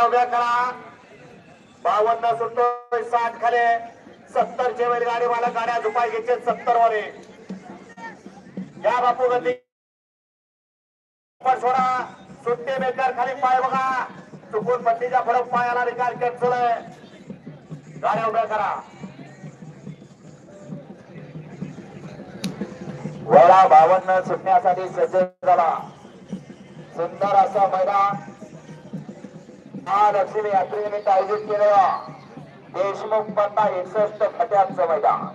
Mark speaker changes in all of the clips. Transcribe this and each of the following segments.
Speaker 1: उभ्या करा. बावन्न सुटतोय साठ खाले. सत्तर चे वेळ गाडी मला गाड्या झुपाय घ्यायचे सत्तर वाले या बापू गती सोडा. सुट्टे बेकार खाली पाय बघा. चुकून पट्टीच्या फरक पायाला निकाल कॅन्सल आहे. गाड्या उभ्या करा. वळा बावन्न सुटण्यासाठी सज्ज झाला. सुंदर असा मैदान. महालक्ष्मी यात्रेनिमित्त आयोजित केलेला देशमुख पत्ता एकसष्ट खट्यांचं मैदान.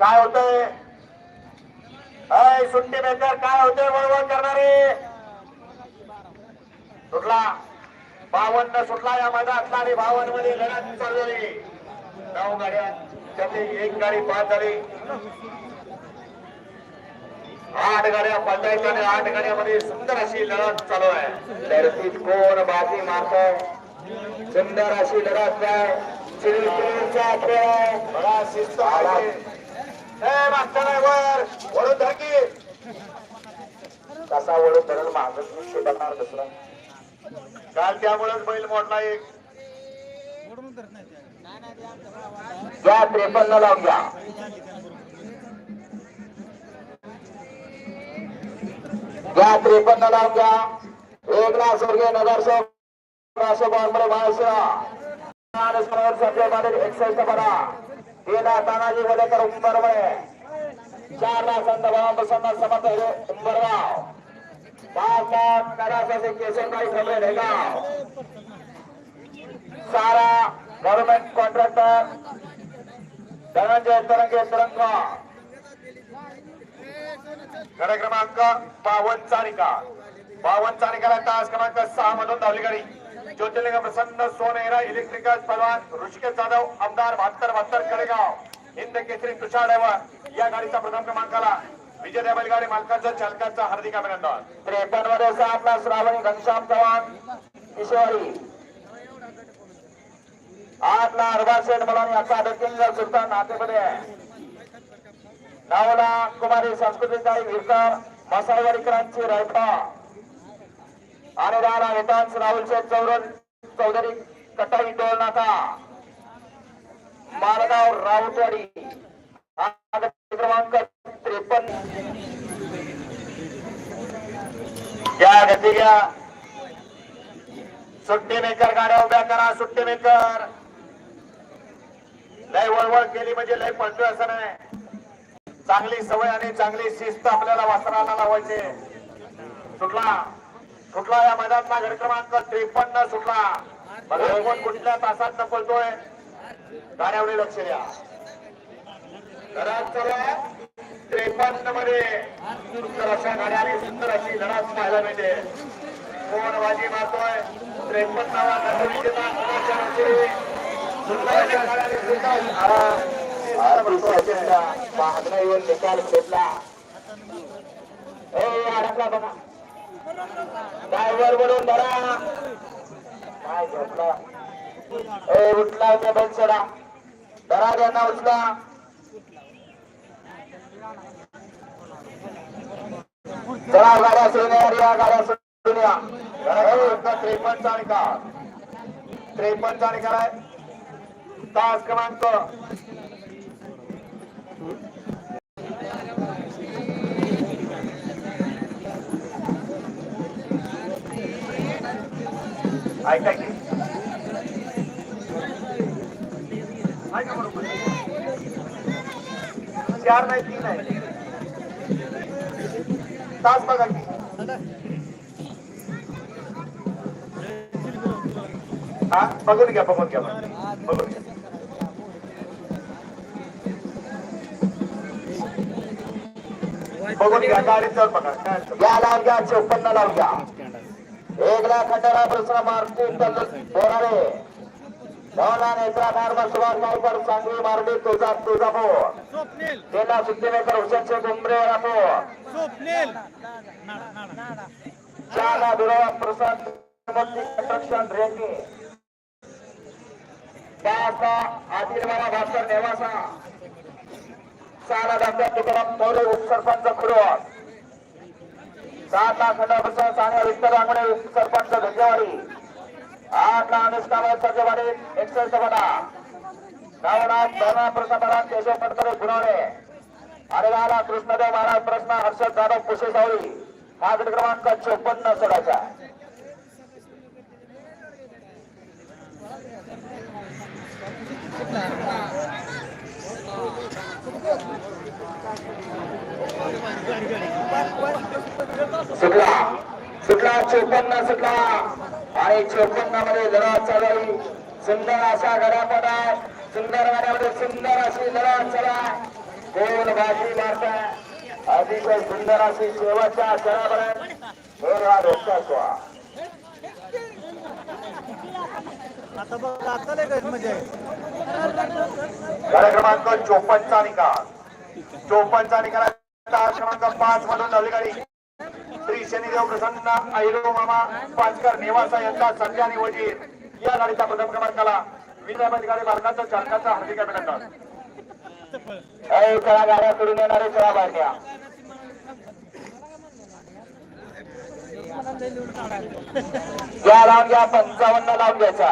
Speaker 1: काय होतंय? अय सुट्टी बेकर काय होतंय? वळवळ करणारे? सुटला? बावन्न सुटला या मैदानातला आणि बावन्नमध्ये लढत चालू झाली. नऊ गाड्या त्यातली एक गाडी पाच झाली. आठ गाड्या पलटायच्या आणि आठ गाड्यामध्ये सुंदर अशी लढत चालू आहे. लढतीत कोण बाजी मारतोय सुंदर अशी लढत आहे. चिरचिरीचा खेळ आहे. बघा शिस्त आहे. ए मागच्या ड्रायव्हर वळून धर की कसा वळून धरण मागत शिकणार दुसरा. काल त्यामुळेच बैल मोडला एक. त्रेपन्न लावून घ्या या त्रेपन्न लावून एकनाथ स्वर्गीय नगरसेवक अशोक महाराष्ट्र सभेमध्ये एकसष्ट पडा तीन तानाजी गोलेकर उंबरवळे चार ला संत भाव प्रसन्न समर्थ उंबरगाव. पाच लाख नगरसेवक केशवभाई खबरे ढेगाव. सारा गव्हर्नमेंट कॉन्ट्रॅक्टर धनंजय तरंगे तरंगा गड क्रमांक बावन चारिका. बावन चारिकाला तास क्रमांक सहा मधून धावली गाडी. ज्योतिर्लिंग प्रसन्न सोनेरा इलेक्ट्रिकल पलवान ऋषिकेश जाधव आमदार बहात्तर बहात्तर कडेगाव हिंद केसरी तुषार डायव्हर या गाडीचा प्रथम क्रमांकाला विजय बैलगाडी मालकाचं चालकाचं हार्दिक अभिनंदन. त्रेपन्नमध्ये आपला श्रावणी घनश्याम चव्हाण किशोरी. आठला अरबा शेठ मला याचा किंग सुलतान नातेमध्ये आहे. नावला कुमारी संस्कृती ताई विरकर मसाळवाडीकरांची रायफा आणि राणा विधान राहुल शेठ चौरन चौधरी कटाई टोल नाका मालगाव राऊतवाडी क्रमांक त्रेपन्न. या गती घ्या सुट्टी मेकर गाड्या उभ्या करा सुट्टी मेकर लय वळवळ केली म्हणजे लय पळतोय असं नाही. चांगली सवय आणि चांगली शिस्त आपल्याला वासराला लावायचे. सुटला. सुटला या मैदानातला गड क्रमांक त्रेपन्न सुटला. बघा कोण कुठल्या तासात पळतोय गाण्यावर लक्ष द्या. घरात चला त्रेपन्नमध्ये सुंदर अशा गाड्या आणि सुंदर अशी लढाच पाहायला मिळते. कोण बाजी मारतोय? त्रेपन्नावा नंतर विजेता सुंदर अशा गाण्याने सुद्धा महागडा येऊन निकाल ए अडकला बघा ड्रायव्हर धरा काय झोपला ए उठला त्या बैल सोडा धरा त्यांना उचला चला गाड्या सोडून या गाड्या सोडून या त्रेपन्न चा का त्रेपन्न चा निकाल आहे तास क्रमांक ऐका की चार नाही तीन आहे तास बघा की हा बघून घ्या बघून घ्या बघून घ्या बघून घ्या गाडीत जाऊन बघा. काय
Speaker 2: या लावून घ्या चौपन्न लावून घ्या. एक लाख खंडारा प्रश्न मारती बोराडे. नेत्रा नार्मल सुभाष गायकर सांगली मारडी तुळजा तुळजापूर. तेला सुट्टीमेकर हुसेन शेख उमरे रापूर चाला बिरोवा प्रसाद कंस्ट्रक्शन रेंगे. पाच आदिलवाला भास्कर नेवासा. साला डॉक्टर तुकाराम मोरे उपसरपंच खुडवा सात लाख खंडाप्रसन्न साने विठ्ठल आंगणे सरपंच धंदेवाडी. आठ लाख अनुष्का सरजेवाडी एकसष्ट बटा नवनाथ धर्मा प्रसाद केशव पटकरे गुणवणे आणि दहाला कृष्णदेव महाराज प्रश्न हर्षद जाधव कुशे सावळी हा गट क्रमांक चोपन्न सोडायचा. सुटला सुटला चोपन्न सुटला आणि चोपन्नमध्ये लढत चालू सुंदर अशा गड्या सुंदर गाड्यामध्ये सुंदर अशी लढत चला गोल भाजी मारताय अतिशय सुंदर अशी शेवटच्या सरावर गोल हा
Speaker 3: आता बघ आता लय गैर
Speaker 1: क्रमांक चोपन्नचा निकाल. चोपन्नचा निकाल तास क्रमांक पाच मधून धावली गाडी. श्री शनिदेव प्रसन्न ऐरो मामा पाचकर नेवासा यांचा संध्या आणि या गाडीचा प्रथम क्रमांकाला विजयामध्ये गाडी भारताच्या चालकाचा हार्दिक अभिनंदन.
Speaker 2: अरे गाड्या करून येणारे चला बाहेर या लावून घ्या पंचावन्न लावून घ्यायचा.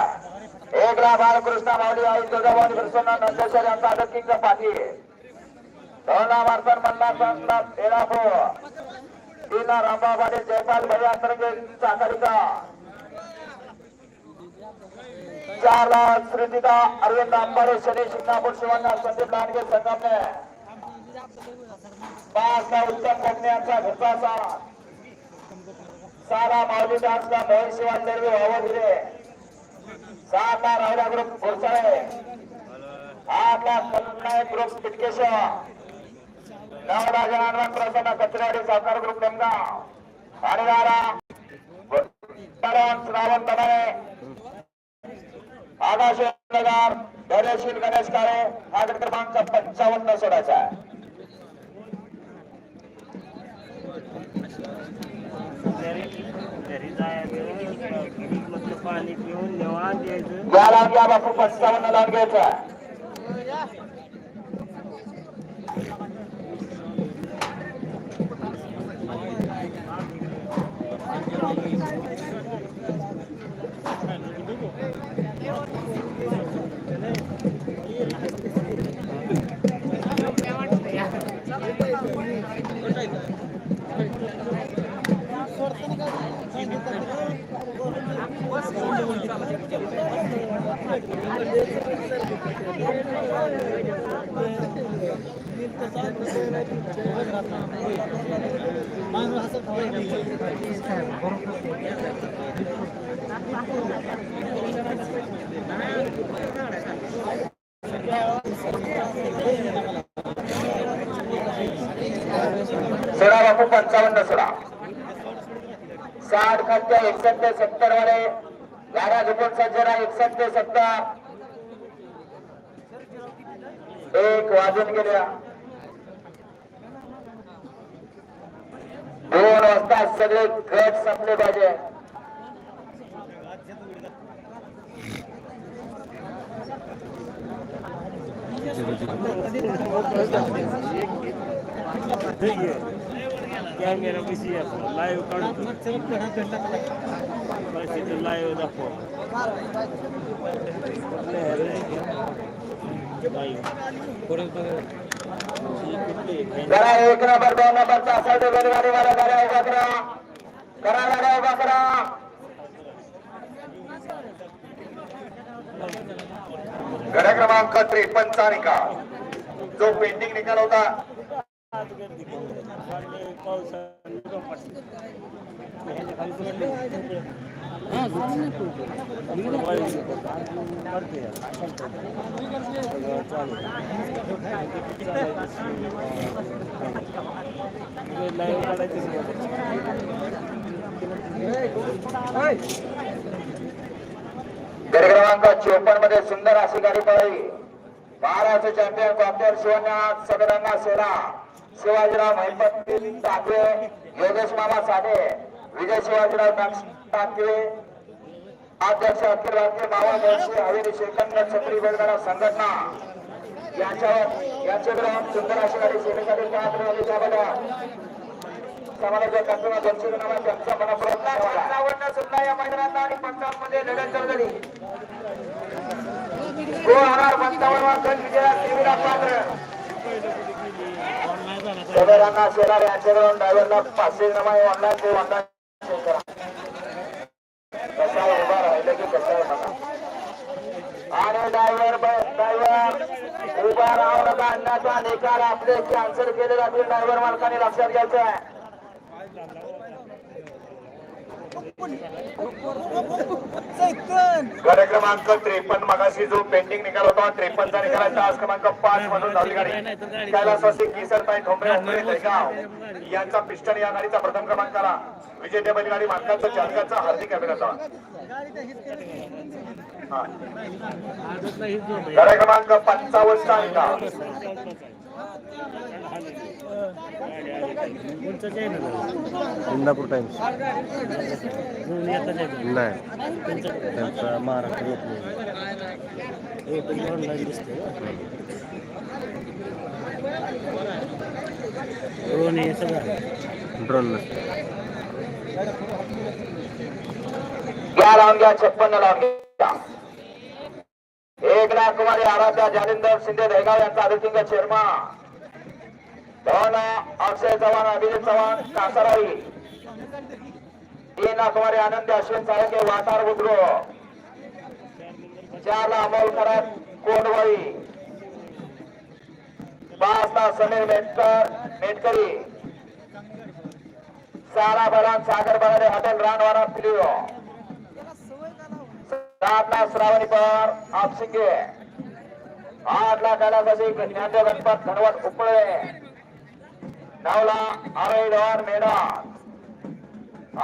Speaker 2: एक ला बालकृष्ण माऊली आई तुळजाभवानी प्रसन्न नंदेश्वर यांचा अडकिंग पाठी दोनला ला मार्सन मल्ला संगला तेरा पो तीन जयपाल भैया अंतर्गे चाकरिका चारला ला अरविंद अंबाडे शनी शिंगणापूर शिवांना संदीप लांडगे संगमने पाचला उत्तम कोकणे यांचा घरचा सारा माऊली डान्सला महेश शिवान दर्वे वावा दिले सात ग्रुप घोरसाळे आठला ला ग्रुप पिटकेश्वर नऊ ला जनार्दन प्रसन्न कचरेवाडी सहकार ग्रुप नेमगाव. आणि बारा श्रावण तमाने आकाश नगर धैर्यशील गणेश काळे हा गट क्रमांक पंचावन्न सोडायचा आहे.
Speaker 3: घरी घरी जायचं. पाणी पिऊन निवांत यायचं
Speaker 2: या लावून घ्या बापू पंचावन्न लाभ घ्यायचा Thank you. बापू पंचावन्न सोळा साठ खात्या एकसष्ट ते सत्तरमध्ये गाड्या झुकून सज्जरा एकसष्ट ते सत्तर। एक वाजून गेल्या दोन वाजता सगळे गट संपले पाहिजे.
Speaker 3: कॅमेरा कशी असतो लाईव्ह काढतो. परिस्थिती लाईव्ह दाखव.
Speaker 2: जरा एक नंबर दोन नंबरचा असेल तर गाडी मला उभा करा करा उभा करा
Speaker 1: क्रमांक त्रेपन्नचा निकाल जो पेंडिंग निकाल होता.
Speaker 2: क्रमांक चोपन्नमध्ये सुंदर अशी गाडी पळाली महाराष्ट्र चॅम्पियन कॉम्प्युटर शिवनाथ सगळ्यांना सेना शिवाजीराव महिपती टाकवे योगेश मामा साधे विजय शिवाजीराव टाकवे अध्यक्ष अखिल भारतीय मावा जयश्री हवेली शेखंड छत्री बेलगाडा संघटना. यांच्यावर यांच्याकडे सुंदर अशी गाडी समाजाच्या कल्पना दोनशे नावा त्यांचा मनपूर्वक धन्यवाद.
Speaker 1: पंचावन्न सुद्धा या मैदानात आणि पंचावन्नमध्ये लढत झाली.
Speaker 2: दोन हजार पंचावन्न वाजता विजया पात्र. सदरांना शेलार यांच्याकडून ड्रायव्हरला पाचशे नमाई वाढला ते वाढला कसा उभा राहिलं की कसा आणि ड्रायव्हर ड्रायव्हर उभा राहू नका निकाल आपले कॅन्सल केले जातील ड्रायव्हर मालकाने लक्षात घ्यायचं आहे
Speaker 1: गड क्रमांक त्रेपन्न मगाशी जो पेंडिंग निकाल होता त्रेपन्नचा निकाल आज तास क्रमांक पाच मधून झाली गाडी कैलासवासी किसरताई ठोंबरे उमरे दहेगाव यांचा पिस्टन या गाडीचा प्रथम क्रमांकाला विजय टेबल गाडी मालकाचं चालकाचा हार्दिक अभिनंदन. हा. गड क्रमांक
Speaker 4: इंदापूर टाइम्स. नाही. त्यांचा महाराष्ट्र येत नाही.
Speaker 3: दिसते ड्रोन हे सगळं
Speaker 4: ड्रोन नसते.
Speaker 2: घ्या लावून घ्या छप्पन्न लावून घ्या एकनाथ लाख कुमारी आराध्या जालिंदर शिंदे दहेगाव यांचा अधिकिंग चेअरमन. दोन अक्षय चव्हाण अभिजित चव्हाण कासाराई. एकनाथ लाख कुमारी आनंद अश्विन साळके वाटार बुद्रो चारला अमोल खरात कोंडवाई पाचला समीर मेटकर मेटकरी. सारा बलान सागर बनारे हॉटेल रानवाडा फिलिओ सात लाख श्रावणी पर आप सिंगे आठ लाख कैलासाची ज्ञानदेव गणपत धनवट उपळे. नऊ लाख आरई मेडॉन मेडन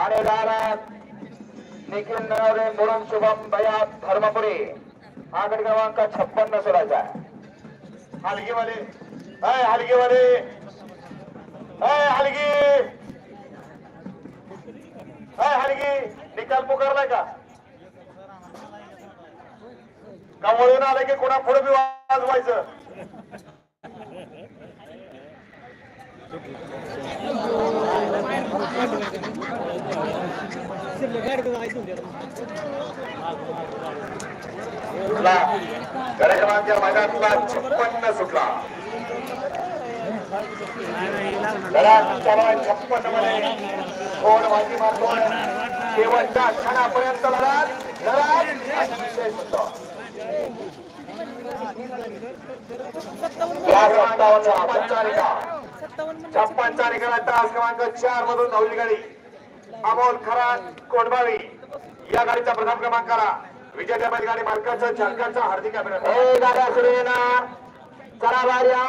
Speaker 2: आणि दहा लाख निखिल नरवरे मुरुम शुभम भया धर्मपुरी. हा गट क्रमांक छप्पन्न सोडायचा आहे.
Speaker 1: हलगीवाले. अय हलगीवाले. अय हलगी. अय हलगी. निकाल पुकारलाय का? का वळून आलं की कोणा पुढे बी वाजवायचं? कार्यक्रमाच्या क्रमांक मैदानातला छप्पन्न सुटला. गडात छप्पन्नमध्ये कोण माहिती मारतो शेवटच्या क्षणापर्यंत लढा लढा अतिशय सुंदर. छप्पनचा निकाल तास क्रमांक चार मधून धावली गाडी. अमोल खरान कोटबावी या गाडीचा प्रथम क्रमांकाला विजय टेबल गाडी मालकाचं चालकाचं हार्दिक अभिनंदन.
Speaker 2: गाड्या सुरू येणार चला बाहेर या.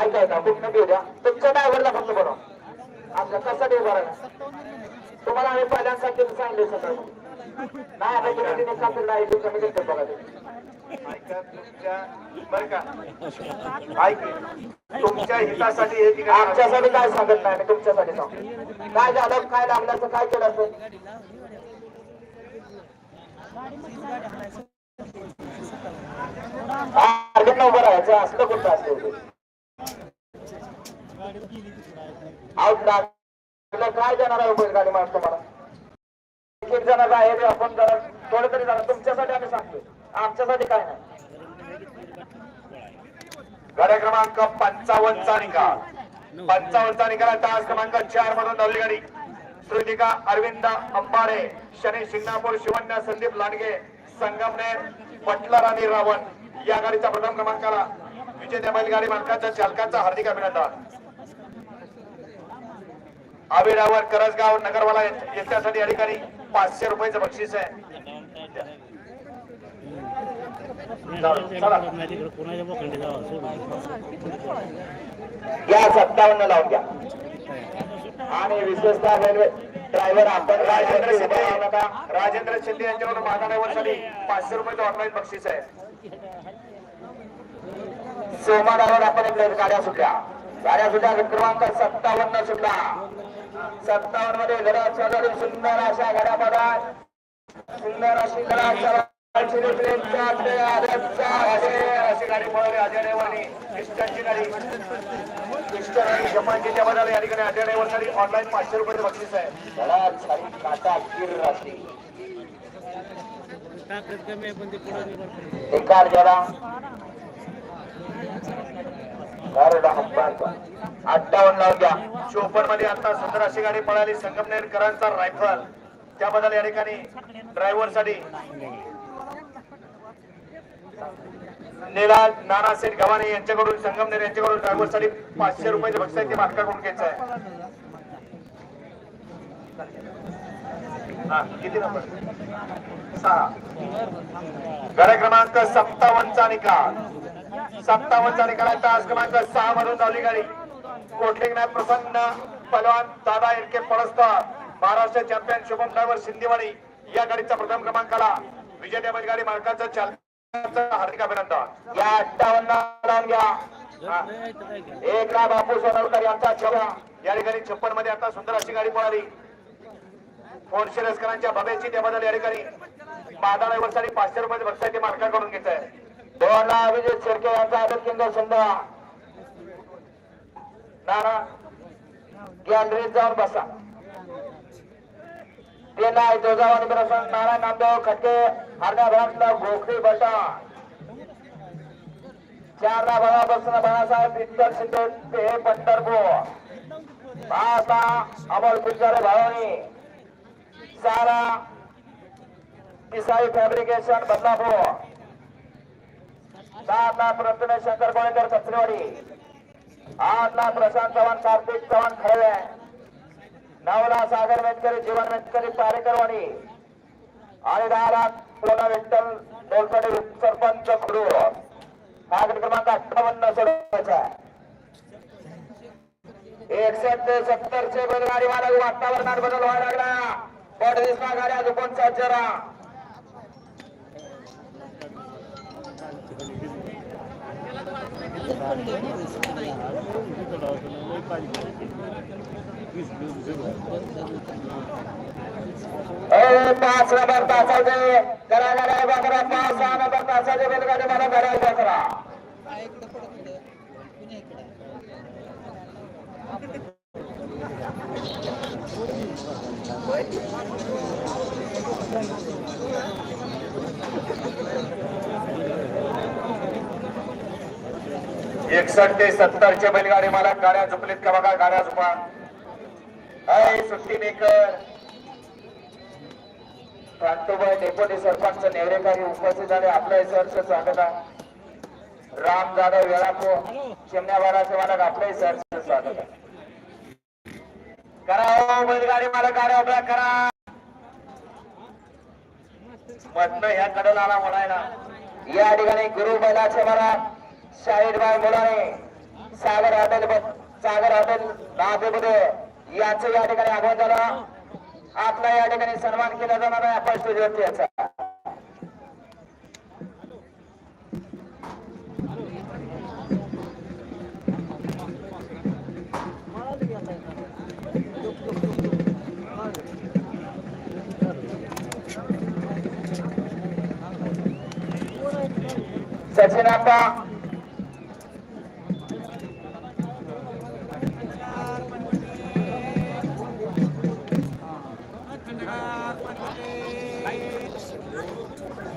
Speaker 2: ऐका ऐका कुठनं घेऊ द्या. तुमच्या ड्रायव्हरला फक्त बनव आमच्या कशासाठी देऊ बरं तुम्हाला आम्ही पहिल्यांदा सांगितले सकाळी नाही आता तुम्ही तिने कापड नाही तुमच्या मीटिंग बघा
Speaker 1: तुमच्या हितासाठी हे ठिकाण
Speaker 2: आमच्यासाठी काय सांगत नाही मी तुमच्यासाठी सांगतो. काय झालं काय लागल्याचं काय केलं असं? अर्जंट उभं राहायचं असलं कुठं असलं आउट लागलं काय देणार आहे उभं गाडी मला एक एक जणांना आहे आपण जरा थोडं तरी जाणार तुमच्यासाठी आम्ही सांगतो आमच्यासाठी काय नाही.
Speaker 1: गाड्या क्रमांक पंचावन्नचा निकाल. पंचावन्नचा निकाल तास क्रमांक चार मधून धावली गाडी. श्रुतिका अरविंद अंबारे शनी शिंगणापूर शिवण्य संदीप लांडगे संगमनेर पटलर आणि रावण या गाडीचा प्रथम क्रमांकाला विजेत्या बैलगाडी मालकाच्या चालकाचा हार्दिक अभिनंदन. आविरावर करसगाव नगरवाला याच्यासाठी अधिकारी पाचशे रुपयाचं बक्षीस आहे.
Speaker 2: या सत्तावन्न लावून घ्या आणि विशेषतः रेल्वे ड्रायव्हर आपण
Speaker 1: राजेंद्र शिंदे
Speaker 2: नका
Speaker 1: राजेंद्र शिंदे यांच्यावर माझा ड्रायव्हरसाठी पाचशे रुपये ऑनलाईन बक्षीस आहे.
Speaker 2: सोमवारावर आपण एक गाड्या सुटल्या. गाड्या सुटल्या क्रमांक सत्तावन्न सुटला. सत्तावन्नमध्ये घरात सुंदर अशा गाड्या सुंदर अशी घरात
Speaker 1: अशी गाडी पळवली अजय गाडी आणि जपानची या ठिकाणी अजय ऑनलाईन पाचशे रुपये बक्षीस आहे
Speaker 2: धडा छारी काटा किर राशी
Speaker 3: ताकद
Speaker 2: अठ्ठावन्न लावून
Speaker 1: चोपनमध्ये आता सुंदर अशी गाडी पळाली. संगमनेरकरांचा रायफल त्याबद्दल या ठिकाणी ड्रायव्हरसाठी निलाल नानासेठ गव्हाणे यांच्याकडून संगमनेर यांच्याकडून ड्रायव्हरसाठी पाचशे रुपयाचे बक्षीस आहे ते मालकाकडून घ्यायचं आहे. किती नंबर? सहा. गड क्रमांक सत्तावन्नचा निकाल. सत्तावन्नचा निकाल आहे. तास क्रमांक सहा मधून धावली गाडी. कोटलिंगनाथ प्रसन्न पलवान दादा इरके पळस्तर महाराष्ट्र चॅम्पियन शुभम ड्रायव्हर सिंधीवाणी या गाडीचा प्रथम क्रमांकाला विजय टेबल गाडी मालकाचा चालकाचं हार्दिक अभिनंदन.
Speaker 2: या अठ्ठावन्न लावून घ्या. एक ला बापू सोनवकर यांचा छवा.
Speaker 1: या ठिकाणी छप्पनमध्ये आता सुंदर अशी गाडी पळाली. फोन लष्करांच्या भव्याची त्याबद्दल या ठिकाणी. मादा वर्षाने पाचशे रुपयाचे भक्त आहे ते मालकाकडून घेत आहे
Speaker 2: दोन ला अभिजित शिर्के यांचा आदत केंद्र समजा नाना गॅलरीत जाऊन बसा. ते नाही जोजावानी प्रसंग नारायण नामदेव खटके. अर्ध्या भागातला गोखरी बटा चार भागापासून बाळासाहेब विठ्ठल शिंदे ते पंढरपूर. पाच अमोल पिंजारे भावनी. सारा पिसाई फॅब्रिकेशन बदलापूर. सात ला प्रथमेश शंकर कोळेकर कचरेवाडी आठ ला प्रशांत चव्हाण कार्तिक चव्हाण खळवे नवला सागर मेटकरी जीवन मेटकरी पारेकरवाडी. आणि दहा लाख सोना विठ्ठल डोलकडे सरपंच खुडूर मागणी क्रमांक अठ्ठावन्न सोडवायचा एकसष्ट ते सत्तरचे बैलगाडी मालक वातावरणात बदल व्हायला लागला. पट दिसला गाड्या झुकून सज्ज राहा पाच नंबर तासाचे करायला नाही बकरा पाच सहा नंबर तासाचे बैलगाडी मला करायला बकरा
Speaker 1: एकसठ ते सत्तर चे बैलगाडी मला गाड्या झुपलीत का बघा गाड्या झुपा. अय सुट्टी मेकर.
Speaker 2: प्रांतोबाई डेप्युटी सरपंच नेवरेकारी उपस्थित झाले. आपल्या सरचं स्वागत आहे. राम जाधव वेळापो चिमण्यावाडाचे मालक आपलं सरचं स्वागत आहे.
Speaker 1: करा हो, बैलगाडी मला गाड्या उभ्या करा. मधनं ह्या कडला आला म्हणायला.
Speaker 2: या ठिकाणी गुरु बैलाचे मला शाहीर बाय मुलाने सागर हॉटेल सागर हॉटेल नागपूरमध्ये याचं या ठिकाणी आगमन झालं. आपला या ठिकाणी सन्मान केला जाणार आहे. आपण स्टेजवरती याचा सचिन अप्पा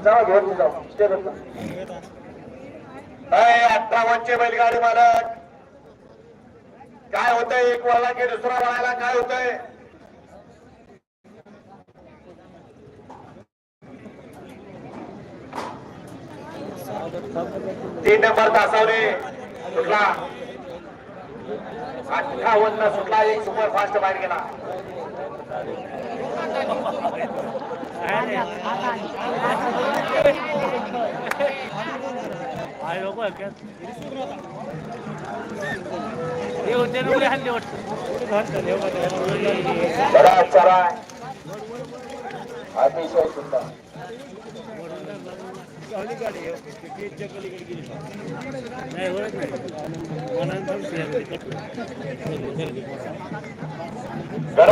Speaker 2: जाऊ घेऊन जाऊ.
Speaker 1: अठ्ठावनचे बैलगाडी मालक. काय होतंय? एक वळला की दुसरा वळायला काय होतंय? तीन नंबर तासावले सुटला. अठ्ठावन्न सुटला. एक सुपर फास्ट बाहेर गेला.
Speaker 2: अतिशय सुंदर
Speaker 3: नाही ओळख नाही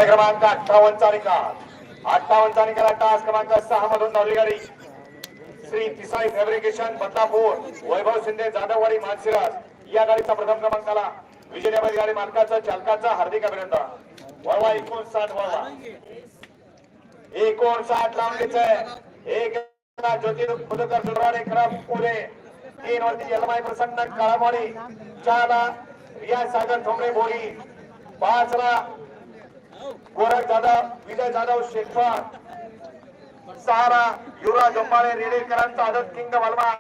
Speaker 3: मनानं
Speaker 1: अठ्ठावन्नचा निकाल अठ्ठावन्नचा निकाल टास क्रमांक सहा मधून धावली गाडी. श्री तिसाई फॅब्रिकेशन बदलापूर वैभव शिंदे जाधववाडी मानसिरास या गाडीचा प्रथम क्रमांकाला विजय गाडी मालकाचा चालकाचा हार्दिक अभिनंदन. वळवा एकोणसाठ वळवा. एकोणसाठ लांबीचं एक ज्योती बुधकर सुरवाडे क्रम पुढे. तीन वरती यलमाई प्रसन्न काळामोडी. चार रिया सागर ठोंबरे बोरी. पाच ला गोरख जाधव विजय जाधव शेखवा सहारा युवराज अंबाळे रेडेकरांचा आदत किंग वलमा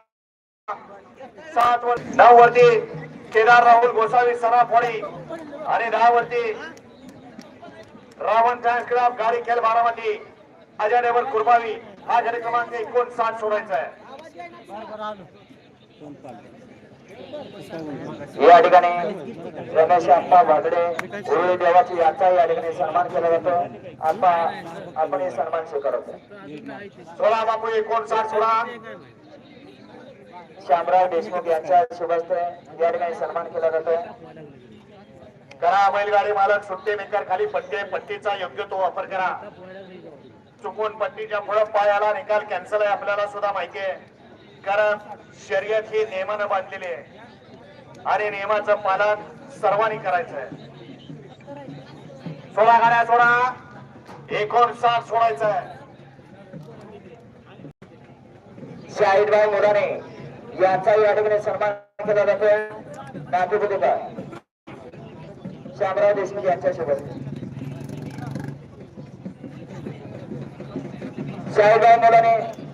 Speaker 1: सात वर नऊ वरती केदार राहुल गोसावी सरा आणि दहा वरती रावण फॅन्स क्लब गाडी खेळ बारामती. अजय डेवर कुरबावी हा गाडी क्रमांक एकोणसाठ सोडायचा आहे
Speaker 2: या ठिकाणी रमेश अप्पा वागडे गुरुदेव देवाची याचा या ठिकाणी सन्मान केला जातो. अप्पा आपण हे सन्मान स्वीकारतो.
Speaker 1: सोळा बापू एकोणसाठ सोळा
Speaker 2: श्यामराव देशमुख यांच्या शुभ या ठिकाणी सन्मान केला जातो.
Speaker 1: करा बैलगाडी मालक सुट्टे मेकर खाली पट्टे पट्टीचा योग्य तो वापर करा. चुकून पट्टीच्या पुढं पाय आला निकाल कॅन्सल आहे आपल्याला सुद्धा माहिती आहे. कारण शर्यत ही नियमानं बांधलेली आहे. आणि नियमाचं पालन सर्वांनी करायचं आहे. सोळा गाड्या सोडा. एकोणसाठ सोडायचं आहे.
Speaker 2: शाहिदभाई मोराने यांचा या ठिकाणी सन्मान केला जातोय. नातू बुद्धिका श्यामराव देशमुख यांच्यासोबत. शुभ हस्ते शाहिदभाई मोराने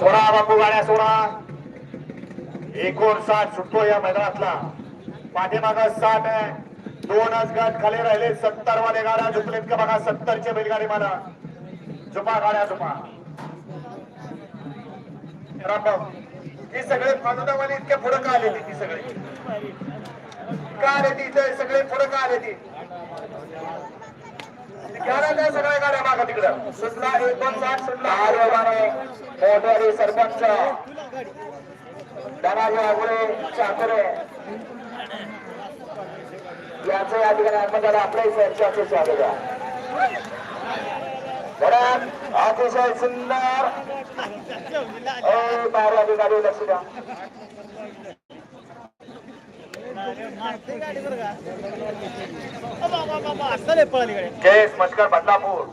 Speaker 1: सोळा बापू गाड्या सोळा एकोणसाठ सुटतो या मैदानातला. पाठीमाग साठ आहे. दोनच गट खाली राहिले. सत्तर वाले गाड्या झुकलेत का बघा? सत्तरचे बैलगाडी मला झुपा गाड्या झुपा. ही सगळे फालुदावाले इतके पुढे का आले ती सगळे. का आले ती? इथे सगळे पुढे का आले ती? घ्या त्या सगळ्या गाड्या मागा तिकडं। सुटला एकोणसाठ सुटला
Speaker 2: महादेवाने मोठवाडी सरपंच। धनाजी आगुळे चाकरे यांचं या ठिकाणी आपल्या चर्चाचे स्वागत आहे अतिशय सुंदर। बारा अधिकारी लक्ष द्या
Speaker 3: मारते
Speaker 1: केस मस्कर बदलापूर.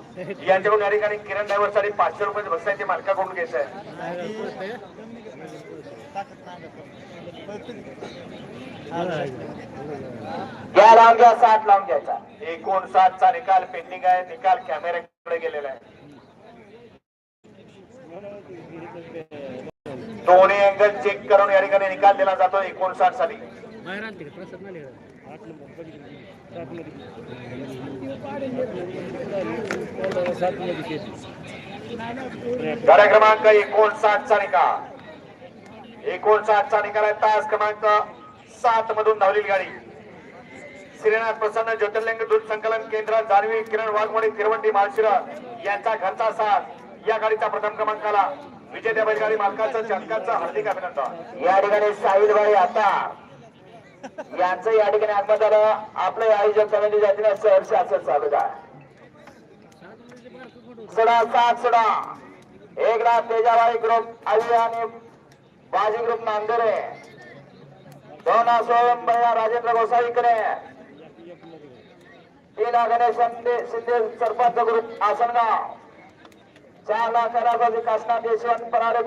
Speaker 1: यांच्याकडून या ठिकाणी किरण ड्रायव्हरसाठी पाचशे रुपये बसायचे मालकाकडून घ्यायचं आहे.
Speaker 2: घ्या लावून घ्या सात लावून घ्यायचा.
Speaker 1: एकोणसाठ चा निकाल पेंडिंग आहे निकाल कॅमेऱ्याकडे गेलेला आहे. दोन्ही अँगल चेक करून या ठिकाणी निकाल दिला जातो एकोणसाठ साली गाड्या क्रमांक एकोणसाठ चा निकाल एकोणसाठ चा निकाल आहे तास क्रमांक सात मधून धावलेली गाडी. श्रीनाथ प्रसन्न ज्योतिर्लिंग दूध संकलन केंद्र जाणवी किरण वाघमोडी तिरवंडी माळशिरा यांचा घरचा साथ या गाडीचा प्रथम क्रमांकाला विजय बैलगाडी मालकाचं चालकाचं हार्दिक अभिनंदन.
Speaker 2: या ठिकाणी साहिलभाई आता यांचं या ठिकाणी आत्मदार आपलं आयोजन कमिटी जातीने सर शासन चालू आहे. सोडा सात सोडा. एक लाख तेजाबाई ग्रुप आली आणि बाजी ग्रुप नांदुरे दोन स्वयं भैया राजेंद्र गोसाईकडे. तीन गणेश शिंदे शिंदे सरपंच ग्रुप आसनगाव. चार लाख कासनाथ देशवंत पराडे